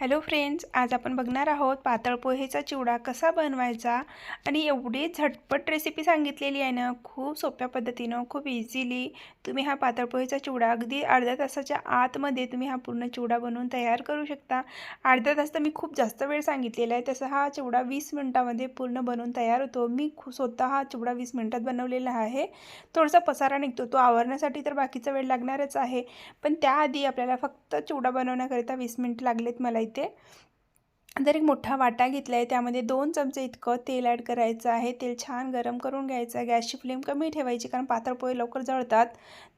Hello friends आज आपण बघणार आहोत पातळ पोहेचा चिवडा कसा बनवायचा आणि एवढी झटपट रेसिपी सांगितलेली आहे ना खूप सोप्या पद्धतीनं खूप इझिली तुम्ही हा पातळ पोहेचा चिवडा अगदी अर्ध्या तासाच्या आतमध्ये तुम्ही हा पूर्ण चिवडा बनवून तयार करू शकता. अर्धा तास तर मी खूप जास्त वेळ सांगितलेला आहे तसा हा चिवडा वीस मिनटामध्ये पूर्ण बनवून तयार होतो. मी खू स्वतः हा चिवडा वीस मिनटात बनवलेला आहे. थोडासा पसारा निघतो तो आवरण्यासाठी तर बाकीचा वेळ लागणारच आहे. पण त्याआधी आपल्याला फक्त चिवडा बनवण्याकरिता वीस मिनटं लागलेत मला इथे जर एक मोठा वाटा घेतला आहे त्यामध्ये दोन चमचे इतकं तेल ॲड करायचं आहे. तेल छान गरम करून घ्यायचं आहे. गॅसची फ्लेम कमी ठेवायची कारण पातळपोळे लवकर जळतात.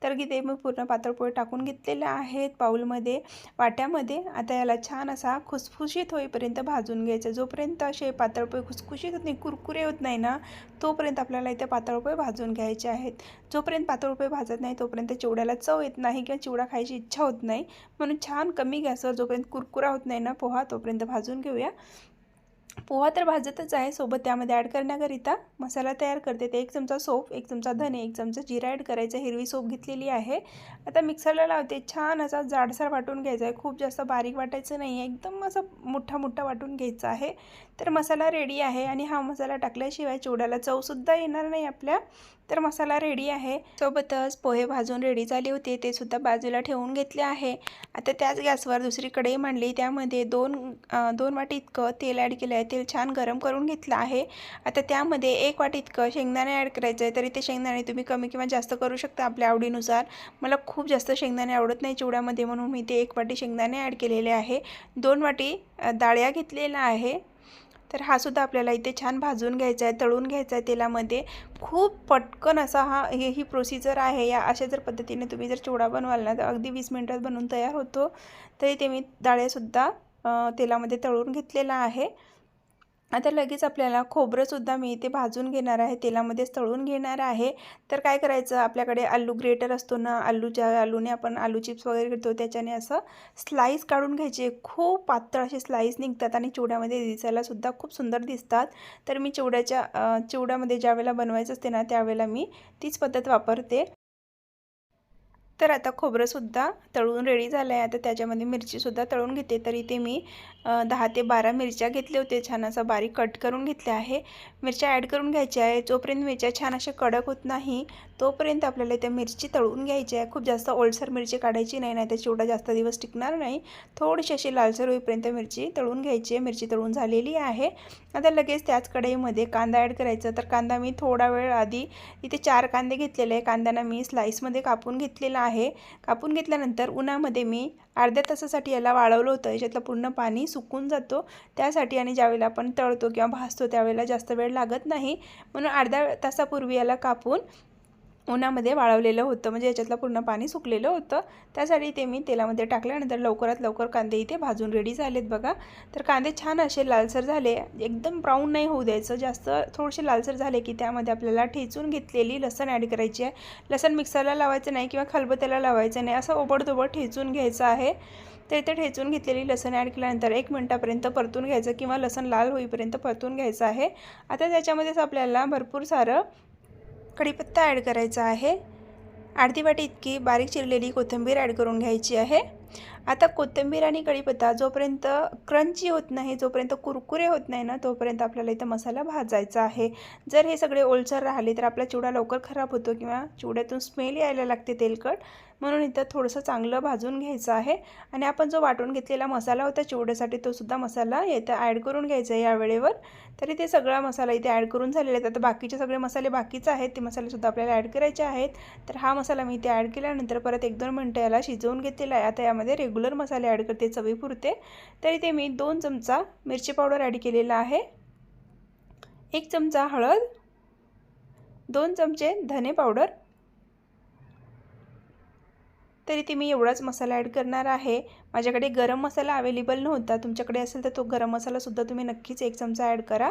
तर की ते मी पूर्ण पातळपोळे टाकून घेतलेले आहेत पाऊलमध्ये वाट्यामध्ये आता याला छान असा खुसखुशीत होईपर्यंत भाजून घ्यायचं जोपर्यंत असे पातळपोळे खुसखुशीत होत नाही कुरकुरे होत नाही ना तोपर्यंत आपल्याला इथे पातळपोळे भाजून घ्यायचे आहेत. जोपर्यंत पातळपोळे भाजत नाही तोपर्यंत चिवड्याला चव येत नाही किंवा चिवडा खायची इच्छा होत नाही. म्हणून छान कमी गॅसवर जोपर्यंत कुरकुरा होत नाही ना पोहा तोपर्यंत भाजून घेऊ घेऊया. पोहा तर भाजतच आहे सोबत त्यामध्ये ॲड करण्याकरिता मसाला तयार करते ते. एक चमचा सोप एक चमचा धने एक चमचा जिरा ॲड करायचा. हिरवी सोप घेतलेली आहे. आता मिक्सरला लावते. छान असा जाडसर वाटून घ्यायचा आहे. खूप जास्त बारीक वाटायचं नाही आहे. एकदम असं मोठा मोठा वाटून घ्यायचा आहे. तर मसाला रेडी आहे आणि हा मसाला टाकल्याशिवाय चिवड्याला चवसुद्धा येणार नाही आपल्या. तर मसाला रेडी आहे. सोबतच पोहे भाजून रेडी झाले होते. ते सुद्धा बाजूला ठेवून घेतले आहे. आता त्याच गॅसवर दुसरी कढई मांडली. त्यामध्ये दोन दोन वाटी इतकं तेल ॲड केलं आहे. तेल छान गरम करून घेतलं आहे. आता त्यामध्ये एक वाटी इतकं शेंगदाणे ॲड करायचं आहे तरी ते शेंगदाणे तुम्ही कमी किंवा जास्त करू शकता आपल्या आवडीनुसार. मला खूप जास्त शेंगदाणे आवडत नाही चिवड्यामध्ये. म्हणून मी ते एक वाटी शेंगदाणे ॲड केलेले आहे. दोन वाटी डाळ्या घेतलेला आहे. तर हा सुद्धा आपल्याला इथे छान भाजून घ्यायचा आहे तळून घ्यायचा आहे तेलामध्ये. खूप पटकन असा हा हे ही प्रोसिजर आहे. या अशा जर पद्धतीने तुम्ही जर चिवडा बनवाल ना तर अगदी वीस मिनटात बनवून तयार होतो. तरी ते मी डाळेसुद्धा तेलामध्ये तळून घेतलेला आहे. आता लगेच आपल्याला खोबरंसुद्धा मी इथे भाजून घेणार आहे तेलामध्येच तळून घेणार आहे. तर काय करायचं आपल्याकडे आलू ग्रेटर असतो ना आलूच्या आलूने आपण आलू चिप्स वगैरे घेतो त्याच्याने असं स्लाईस काढून घ्यायचे. खूप पातळ असे स्लाईस निघतात आणि चिवड्यामध्ये दिसायलासुद्धा खूप सुंदर दिसतात. तर मी चिवड्याच्या चिवड्यामध्ये ज्यावेळेला बनवायचं असते ना त्यावेळेला मी तीच पद्धत वापरते. तर आता खोबरंसुद्धा तळून रेडी झालं आहे आता त्याच्यामध्ये मिरचीसुद्धा तळून घेते. तर इथे मी दहा ते बारा मिरच्या घेतले होते छान असं बारीक कट करून घेतले आहे. मिरच्या ॲड करून घ्यायच्या आहे. जोपर्यंत मिरच्या छान अशा कडक होत नाही तोपर्यंत आपल्याला इथे मिरची तळून घ्यायची आहे. खूप जास्त ओलसर मिरची काढायची नाही. नाही तर चिवडा जास्त दिवस टिकणार नाही थोडीशी अशी लालसर होईपर्यंत मिरची तळून घ्यायची आहे. मिरची तळून झालेली आहे. आता लगेच त्याच कढईमध्ये कांदा ॲड करायचा. तर कांदा मी थोडा वेळ आधी इथे चार कांदे घेतलेले आहे. कांद्यांना मी स्लाईसमध्ये कापून घेतलेला आहे. आहे. कापून घेतल्यानंतर उन्हामध्ये मी अर्ध्या तासासाठी याला वाळवलं होतं. याच्यातलं पूर्ण पाणी सुकून जातो. त्यासाठी आणि ज्यावेळेला आपण तळतो किंवा भासतो त्यावेळेला जास्त वेळ लागत नाही. म्हणून अर्ध्या तासापूर्वी याला कापून उन्हामध्ये वाळवलेलं होतं. म्हणजे याच्यातलं पूर्ण पाणी सुकलेलं होतं. त्यासाठी ते मी तेलामध्ये टाकल्यानंतर लवकरात लवकर कांदे इथे भाजून रेडी झालेत बघा. तर कांदे छान असे लालसर झाले. एकदम ब्राऊन नाही होऊ द्यायचं. जास्त थोडेसे लालसर झाले की त्यामध्ये आपल्याला ठेचून घेतलेली लसण ॲड करायची आहे. लसण मिक्सरला लावायचं नाही किंवा खलबत्याला लावायचं नाही. असं ओबडधोबड ठेचून घ्यायचं आहे. तर इथे ठेचून घेतलेली लसण ॲड केल्यानंतर एक मिनटापर्यंत परतून घ्यायचं किंवा लसण लाल होईपर्यंत परतून घ्यायचं आहे. आता त्याच्यामध्येच आपल्याला भरपूर सारं कढीपत्ता ॲड करायचा आहे. अर्धी वाटी इतकी बारीक चिरलेली कोथिंबीर ॲड करून घ्यायची आहे. आता कोथिंबीर आणि कढीपत्ता जोपर्यंत क्रंची होत नाही जोपर्यंत कुरकुरे होत नाही ना तोपर्यंत आपल्याला इथं मसाला भाजायचा आहे. जर हे सगळे ओलसर राहिले तर आपला चिवडा लवकर खराब होतो किंवा चिवड्यातून स्मेल यायला लागते तेलकट. म्हणून इथं थोडंसं चांगलं भाजून घ्यायचं आहे. आणि आपण जो वाटून घेतलेला मसाला होता चिवड्यासाठी तो सुद्धा मसाला इथं ॲड करून घ्यायचा आहे या वेळेवर. तरी ते सगळा मसाला इथे ॲड करून झालेले आहेत आता बाकीचे सगळे मसाले बाकीचे आहेत ते मसालेसुद्धा आपल्याला ॲड करायचे आहेत. तर हा मसाला मी इथे ॲड केल्यानंतर परत एक दोन मिनटं याला शिजवून घेतलेला आहे. आता यामध्ये रेग्युलर मसाले ॲड करते चवीपुरते. तरी ते मी दोन चमचा मिरची पावडर ॲड केलेला आहे. एक चमचा हळद दोन चमचे धने पावडर. तरी ते मी एवढाच मसाला ॲड करणार आहे. माझ्याकडे गरम मसाला अवेलेबल नव्हता. तुमच्याकडे असेल तर तो गरम मसालासुद्धा तुम्ही नक्कीच एक चमचा ॲड करा.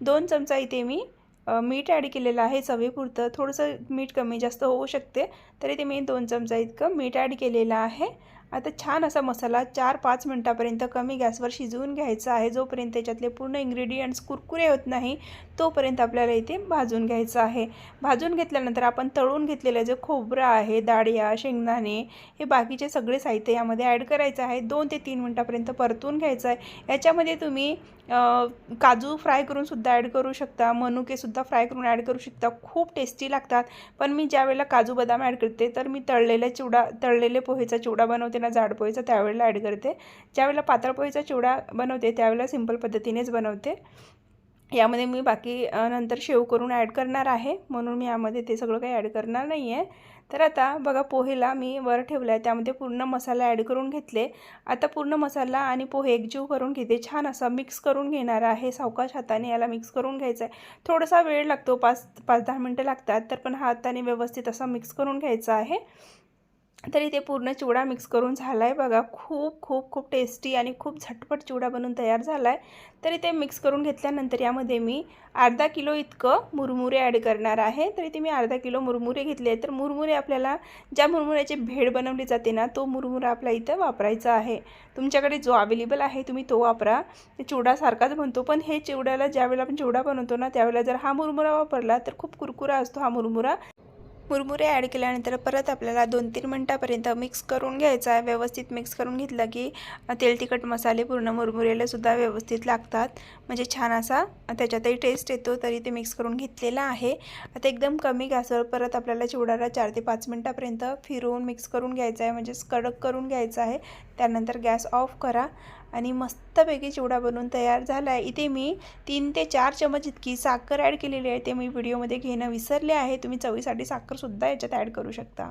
दोन चमचा इथे मी मीठ ॲड केलेलं आहे चवीपुरतं. थोडंसं मीठ कमी जास्त होऊ शकते. तरी ते मी दोन चमचा इतकं मीठ ॲड केलेलं आहे. आता छान असा मसाला चार पाच मिनटापर्यंत कमी गॅसवर शिजवून घ्यायचा आहे. जोपर्यंत त्याच्यातले पूर्ण इंग्रेडियंट्स कुरकुरे होत नाही तोपर्यंत आपल्याला इथे भाजून घ्यायचं आहे. भाजून घेतल्यानंतर आपण तळून घेतलेलं जे खोबरं आहे डाळिया शेंगदाणे हे बाकीचे सगळे साहित्य यामध्ये ॲड करायचं आहे. दोन ते तीन मिनटापर्यंत परतून घ्यायचं आहे. याच्यामध्ये तुम्ही काजू फ्राय करूनसुद्धा ॲड करू शकता. मनुकेसुद्धा फ्राय करून ॲड करू शकता. खूप टेस्टी लागतात. पण मी ज्यावेळेला काजू बदाम ॲड करते तर मी तळलेला चिवडा तळलेले पोहेचा चिवडा बनवते. ना जाड पोहेचा त्यावेळेला ॲड करते. ज्यावेळेला पातळ पोहेचा चिवडा बनवते त्यावेळेला सिंपल पद्धतीनेच बनवते. यामध्ये मी बाकी नंतर शेव करून ॲड करणार आहे. म्हणून मी यामध्ये ते सगळं काही ॲड करणार नाही आहे तर आता बघा पोहेला मी वर ठेवलं आहे त्यामध्ये पूर्ण मसाला ॲड करून घेतले. आता पूर्ण मसाला आणि पोहे एकजीव करून घेते. छान असा मिक्स करून घेणार आहे. सावकाश हाताने याला मिक्स करून घ्यायचं आहे. थोडासा वेळ लागतो पाच पाच दहा मिनटं लागतात. तर पण हाताने व्यवस्थित असा मिक्स करून घ्यायचा आहे. तरी ते पूर्ण चिवडा मिक्स करून झाला आहे बघा. खूप खूप खूप टेस्टी आणि खूप झटपट चिवडा बनून तयार झाला आहे तरी ते मिक्स करून घेतल्यानंतर यामध्ये मी अर्धा किलो इतकं मुरमुरे ॲड करणार आहे. तरी ते मी अर्धा किलो मुरमुरे घेतले तर मुरमुरे आपल्याला ज्या मुरमुऱ्याची भेळ बनवली जाते ना तो मुरमुरा आपला इथं वापरायचा आहे. तुमच्याकडे जो अवेलेबल आहे तुम्ही तो वापरा. चिवडासारखाच बनतो. पण हे चिवड्याला ज्यावेळेला आपण चिवडा बनवतो ना त्यावेळेला जर हा मुरमुरा वापरला तर खूप कुरकुरा असतो हा मुरमुरा. मुरमुरे ॲड केल्यानंतर परत आपल्याला दोन तीन मिनटापर्यंत मिक्स करून घ्यायचा. आहे व्यवस्थित मिक्स करून घेतलं की तेल तिखट मसाले पूर्ण मुरमुरेलासुद्धा व्यवस्थित लागतात. म्हणजे छान असा त्याच्यातही टेस्ट येतो तरी ते मिक्स करून घेतलेला आहे. आता एकदम कमी गॅसवर परत आपल्याला चिवडाला चार ते पाच मिनटापर्यंत फिरवून मिक्स करून घ्यायचं आहे. म्हणजेच कडक करून घ्यायचं आहे. त्यानंतर गॅस ऑफ करा आणि मस्तपैकी चिवडा बनवून तयार झाला आहे इथे मी तीन ते चार चमच इतकी साखर ॲड केलेली आहे. ते मी व्हिडिओमध्ये घेणं विसरले आहे. तुम्ही चवीसाठी साखरसुद्धा याच्यात ॲड करू शकता.